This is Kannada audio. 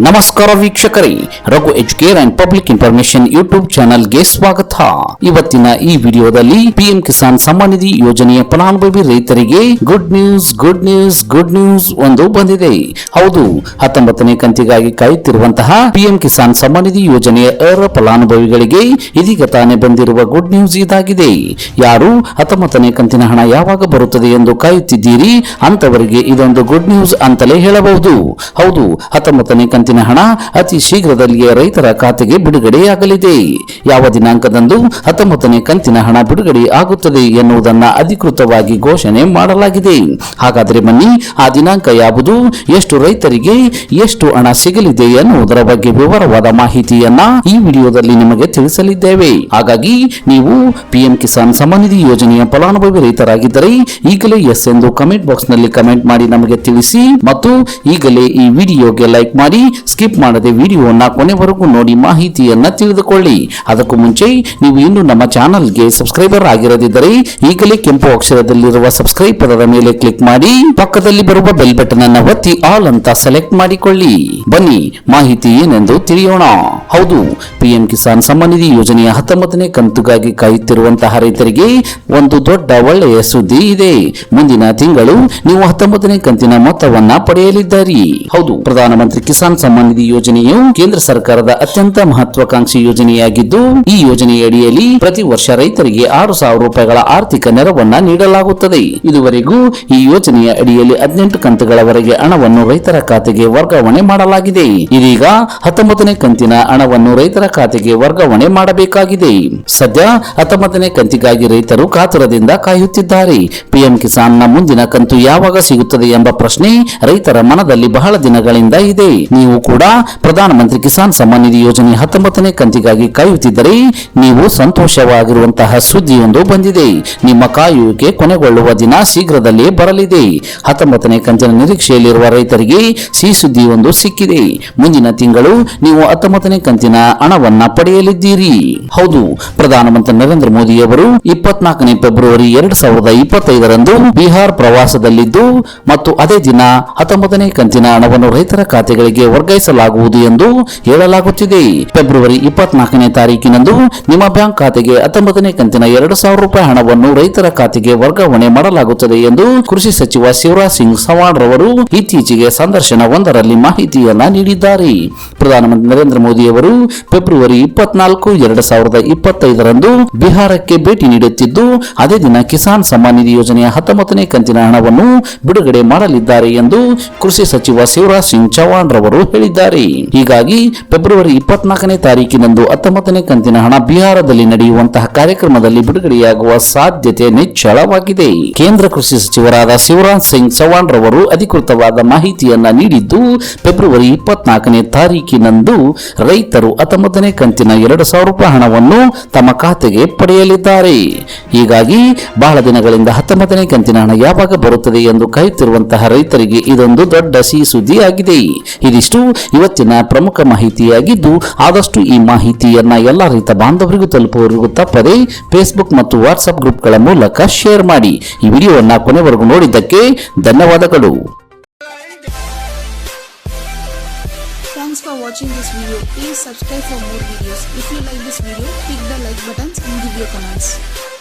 ನಮಸ್ಕಾರ ವೀಕ್ಷಕರೇ, Raghu educare and public information YouTube ಚಾನೆಲ್ಗೆ ಸ್ವಾಗತ. ಇವತ್ತಿನ ಈ ವಿಡಿಯೋದಲ್ಲಿ ಪಿಎಂ ಕಿಸಾನ್ ಸಮ್ಮಾನ್ ನಿಧಿ ಯೋಜನೆಯ ಫಲಾನುಭವಿ ರೈತರಿಗೆ good news good news good news ಒಂದು ಬಂದಿದೆ. ಹೌದು, ಹತ್ತೊಂಬತ್ತನೇ ಕಂತಿಗಾಗಿ ಕಾಯುತ್ತಿರುವಂತಹ ಪಿಎಂ ಕಿಸಾನ್ ಸಮ್ಮಾನ್ ನಿಧಿ ಯೋಜನೆಯ ಅರ್ಹ ಫಲಾನುಭವಿಗಳಿಗೆ ಇದೀಗ ತಾನೇ ಬಂದಿರುವ ಗುಡ್ ನ್ಯೂಸ್ ಇದಾಗಿದೆ. ಯಾರು, ಹತ್ತೊಂಬತ್ತನೇ ಕಂತಿನ ಹಣ ಯಾವಾಗ ಬರುತ್ತದೆ ಎಂದು ಕಾಯುತ್ತಿದ್ದೀರಿ? ಅಂತವರಿಗೆ ಇದೊಂದು ಗುಡ್ ನ್ಯೂಸ್ ಅಂತಲೇ ಹೇಳಬಹುದು. ಹೌದು, ಹತ್ತೊಂಬತ್ತನೇ ಕಂತಿನ ಹಣ ಅತಿ ಶೀಘ್ರದಲ್ಲಿಯೇ ರೈತರ ಖಾತೆಗೆ ಬಿಡುಗಡೆಯಾಗಲಿದೆ. ಯಾವ ದಿನಾಂಕದಂದು ಹತ್ತೊಂಬತ್ತನೇ ಕಂತಿನ ಹಣ ಬಿಡುಗಡೆ ಆಗುತ್ತದೆ ಎನ್ನುವುದನ್ನು ಅಧಿಕೃತವಾಗಿ ಘೋಷಣೆ ಮಾಡಲಾಗಿದೆ. ಹಾಗಾದರೆ ಬನ್ನಿ, ಆ ದಿನಾಂಕ ಯಾವುದು, ಎಷ್ಟು ರೈತರಿಗೆ ಎಷ್ಟು ಹಣ ಸಿಗಲಿದೆ ಎನ್ನುವುದರ ಬಗ್ಗೆ ವಿವರವಾದ ಮಾಹಿತಿಯನ್ನ ಈ ವಿಡಿಯೋದಲ್ಲಿ ನಿಮಗೆ ತಿಳಿಸಲಿದ್ದೇವೆ. ಹಾಗಾಗಿ ನೀವು ಪಿಎಂ ಕಿಸಾನ್ ಸಮ್ಮಾನ್ ನಿಧಿ ಯೋಜನೆಯ ಫಲಾನುಭವಿ ರೈತರಾಗಿದ್ದರೆ ಈಗಲೇ ಎಸ್ ಎಂದು ಕಮೆಂಟ್ ಬಾಕ್ಸ್ನಲ್ಲಿ ಕಮೆಂಟ್ ಮಾಡಿ ನಮಗೆ ತಿಳಿಸಿ ಮತ್ತು ಈಗಲೇ ಈ ವಿಡಿಯೋಗೆ ಲೈಕ್ ಮಾಡಿ ಸ್ಕಿಪ್ ಮಾಡದೆ ವಿಡಿಯೋವನ್ನ ಕೊನೆವರೆಗೂ ನೋಡಿ ಮಾಹಿತಿಯನ್ನ ತಿಳಿದುಕೊಳ್ಳಿ. ಅದಕ್ಕೂ ಮುಂಚೆ ನೀವು ಇನ್ನು ನಮ್ಮ ಚಾನಲ್ಗೆ ಸಬ್ಸ್ಕ್ರೈಬರ್ ಆಗಿರದಿದ್ದರೆ ಈಗಲೇ ಕೆಂಪು ಅಕ್ಷರದಲ್ಲಿರುವ ಸಬ್ಸ್ಕ್ರೈಬ್ ಪದದ ಮೇಲೆ ಕ್ಲಿಕ್ ಮಾಡಿ, ಪಕ್ಕದಲ್ಲಿ ಬರುವ ಬೆಲ್ ಬಟನ್ ಅನ್ನು ಒತ್ತಿ ಆಲ್ ಅಂತ ಸೆಲೆಕ್ಟ್ ಮಾಡಿಕೊಳ್ಳಿ. ಬನ್ನಿ, ಮಾಹಿತಿ ಏನೆಂದು ತಿಳಿಯೋಣ. ಹೌದು, ಪಿಎಂ ಕಿಸಾನ್ ಸಮ್ಮಾನ್ ನಿಧಿ ಯೋಜನೆಯ ಹತ್ತೊಂಬತ್ತನೇ ಕಂತುಗಾಗಿ ಕಾಯುತ್ತಿರುವಂತಹ ರೈತರಿಗೆ ಒಂದು ದೊಡ್ಡ ಒಳ್ಳೆಯ ಸುದ್ದಿ ಇದೆ. ಮುಂದಿನ ತಿಂಗಳು ನೀವು ಹತ್ತೊಂಬತ್ತನೇ ಕಂತಿನ ಮೊತ್ತವನ್ನ ಪಡೆಯಲಿದ್ದೀರಿ. ಹೌದು, ಪ್ರಧಾನಮಂತ್ರಿ ಕಿಸಾನ್ ಸಮ್ಮಾನ್ ನಿಧಿ ಯೋಜನೆಯು ಕೇಂದ್ರ ಸರ್ಕಾರದ ಅತ್ಯಂತ ಮಹತ್ವಾಕಾಂಕ್ಷಿ ಯೋಜನೆಯಾಗಿದ್ದು, ಈ ಯೋಜನೆಯಡಿಯಲ್ಲಿ ಪ್ರತಿ ವರ್ಷ ರೈತರಿಗೆ ಆರು ಸಾವಿರ ರೂಪಾಯಿಗಳ ಆರ್ಥಿಕ ನೆರವನ್ನ ನೀಡಲಾಗುತ್ತದೆ. ಇದುವರೆಗೂ ಈ ಯೋಜನೆಯ ಅಡಿಯಲ್ಲಿ ಹದಿನೆಂಟು ಕಂತುಗಳವರೆಗೆ ಹಣವನ್ನು ರೈತರ ಖಾತೆಗೆ ವರ್ಗಾವಣೆ ಮಾಡಲಾಗಿದೆ. ಇದೀಗ ಹತ್ತೊಂಬತ್ತನೇ ಕಂತಿನ ಹಣವನ್ನು ರೈತರ ಖಾತೆಗೆ ವರ್ಗಾವಣೆ ಮಾಡಬೇಕಾಗಿದೆ. ಸದ್ಯ ಹತ್ತೊಂಬತ್ತನೇ ಕಂತಿಗಾಗಿ ರೈತರು ಕಾತುರದಿಂದ ಕಾಯುತ್ತಿದ್ದಾರೆ. ಪಿಎಂ ಕಿಸಾನ್ನ ಮುಂದಿನ ಕಂತು ಯಾವಾಗ ಸಿಗುತ್ತದೆ ಎಂಬ ಪ್ರಶ್ನೆ ರೈತರ ಮನದಲ್ಲಿ ಬಹಳ ದಿನಗಳಿಂದ ಇದೆ. ನೀವು ಕೂಡ ಪ್ರಧಾನಮಂತ್ರಿ ಕಿಸಾನ್ ಸಮ್ಮಾನ್ ನಿಧಿ ಯೋಜನೆ ಹತ್ತೊಂಬತ್ತನೇ ಕಂತಿಗಾಗಿ ಕಾಯುತ್ತಿದ್ದರೆ ನೀವು ಸಂತೋಷವಾಗಿರುವಂತಹ ಸುದ್ದಿಯೊಂದು ಬಂದಿದೆ. ನಿಮ್ಮ ಕಾಯುವಿಕೆ ಕೊನೆಗೊಳ್ಳುವ ದಿನ ಶೀಘ್ರದಲ್ಲೇ ಬರಲಿದೆ. ಹತ್ತೊಂಬತ್ತನೇ ಕಂತಿನ ನಿರೀಕ್ಷೆಯಲ್ಲಿರುವ ರೈತರಿಗೆ ಸಿಹಿ ಸುದ್ದಿಯೊಂದು ಸಿಕ್ಕಿದೆ. ಮುಂದಿನ ತಿಂಗಳು ನೀವು ಹತ್ತೊಂಬತ್ತನೇ ಕಂತಿನ ಹಣವನ್ನ ಪಡೆಯಲಿದ್ದೀರಿ. ಹೌದು, ಪ್ರಧಾನಮಂತ್ರಿ ನರೇಂದ್ರ ಮೋದಿ ಅವರು ಇಪ್ಪತ್ನಾಲ್ಕನೇ ಫೆಬ್ರವರಿ ಎರಡ್ ಸಾವಿರದ ಇಪ್ಪತ್ತೈದರಂದು ಬಿಹಾರ್ ಪ್ರವಾಸದಲ್ಲಿದ್ದು ಮತ್ತು ಅದೇ ದಿನ ಹತ್ತೊಂಬತ್ತನೇ ಕಂತಿನ ಹಣವನ್ನು ರೈತರ ಖಾತೆಗಳಿಗೆ ವರ್ಗಾಯಿಸಲಾಗುವುದು ಎಂದು ಹೇಳಲಾಗುತ್ತಿದೆ. ಫೆಬ್ರವರಿ ಇಪ್ಪತ್ನಾಲ್ಕನೇ ತಾರೀಕಿನಂದು ನಿಮ್ಮ ಬ್ಯಾಂಕ್ ಖಾತೆಗೆ ಹತ್ತೊಂಬತ್ತನೇ ಕಂತಿನ ಎರಡು ಸಾವಿರ ರೂಪಾಯಿ ಹಣವನ್ನು ರೈತರ ಖಾತೆಗೆ ವರ್ಗಾವಣೆ ಮಾಡಲಾಗುತ್ತದೆ ಎಂದು ಕೃಷಿ ಸಚಿವ ಶಿವರಾಜ್ ಸಿಂಗ್ ಸವಾಣ್ ರವರು ಇತ್ತೀಚೆಗೆ ಸಂದರ್ಶನ ಒಂದರಲ್ಲಿ ಮಾಹಿತಿಯನ್ನ ನೀಡಿದ್ದಾರೆ. ಪ್ರಧಾನಮಂತ್ರಿ ನರೇಂದ್ರ ಮೋದಿ ಅವರು ಫೆಬ್ರವರಿ ಇಪ್ಪತ್ನಾಲ್ಕು, ಎರಡು ಸಾವಿರದ ಇಪ್ಪತ್ತೈದರಂದು ಬಿಹಾರಕ್ಕೆ ಭೇಟಿ ನೀಡುತ್ತಿದ್ದು, ಅದೇ ದಿನ ಕಿಸಾನ್ ಸಮ್ಮಾನ್ ನಿಧಿ ಯೋಜನೆಯ ಹತ್ತೊಂಬತ್ತನೇ ಕಂತಿನ ಹಣವನ್ನು ಬಿಡುಗಡೆ ಮಾಡಲಿದ್ದಾರೆ ಎಂದು ಕೃಷಿ ಸಚಿವ ಶಿವರಾಜ್ ಸಿಂಗ್ ಚೌಹಾಣ್ ರವರು ಹೇಳಿದ್ದಾರೆ. ಹೀಗಾಗಿ ಫೆಬ್ರವರಿ ಇಪ್ಪತ್ನಾಲ್ಕನೇ ತಾರೀಕಿನಂದು ಹತ್ತೊಂಬತ್ತನೇ ಕಂತಿನ ಹಣ ಬಿಹಾರದಲ್ಲಿ ನಡೆಯುವಂತಹ ಕಾರ್ಯಕ್ರಮದಲ್ಲಿ ಬಿಡುಗಡೆಯಾಗುವ ಸಾಧ್ಯತೆ ನಿಚ್ಚಳವಾಗಿದೆ. ಕೇಂದ್ರ ಕೃಷಿ ಸಚಿವರಾದ ಶಿವರಾಜ್ ಸಿಂಗ್ ಚೌಹಾಣ್ ರವರು ಅಧಿಕೃತವಾದ ಮಾಹಿತಿಯನ್ನ ನೀಡಿದ್ದು, ಫೆಬ್ರವರಿ ಇಪ್ಪತ್ನಾಲ್ಕನೇ ತಾರೀಕಿನಂದು ರೈತರು ಹತ್ತೊಂಬತ್ತನೇ ಕಂತಿನ ಎರಡು ಸಾವಿರ ರೂಪಾಯಿ ಹಣವನ್ನು ತಮ್ಮ ಖಾತೆಗೆ ಪಡೆಯಲಿದ್ದಾರೆ. ಹೀಗಾಗಿ ಬಹಳ ದಿನಗಳಿಂದ ಹತ್ತೊಂಬತ್ತನೇ ಕಂತಿನ ಹಣ ಯಾವಾಗ ಬರುತ್ತದೆ ಎಂದು ಕಾಯುತ್ತಿರುವಂತಹ ರೈತರಿಗೆ ಇದೊಂದು ದೊಡ್ಡ ಸಿಹಿ ಸುದ್ದಿ ಆಗಿದೆ ಇದಿಷ್ಟು ಇವತ್ತಿನ ಪ್ರಮುಖ ಮಾಹಿತಿಯಾಗಿದ್ದು ಆದಷ್ಟು ಈ ಮಾಹಿತಿಯನ್ನ ಎಲ್ಲ ರೈತ ಬಾಂಧವರಿಗೂ ತಲುಪುವವರಿಗೂ ತಪ್ಪದೆ ಫೇಸ್ಬುಕ್ ಮತ್ತು ವಾಟ್ಸ್ಆಪ್ ಗ್ರೂಪ್ಗಳ ಮೂಲಕ ಶೇರ್ ಮಾಡಿ ಈ ವಿಡಿಯೋವನ್ನು ಕೊನೆವರೆಗೂ ನೋಡಿದ್ದಕ್ಕೆ ಧನ್ಯವಾದಗಳು Thanks for watching this video. Please subscribe for more videos. If you like this video, click the like buttons and give your comments.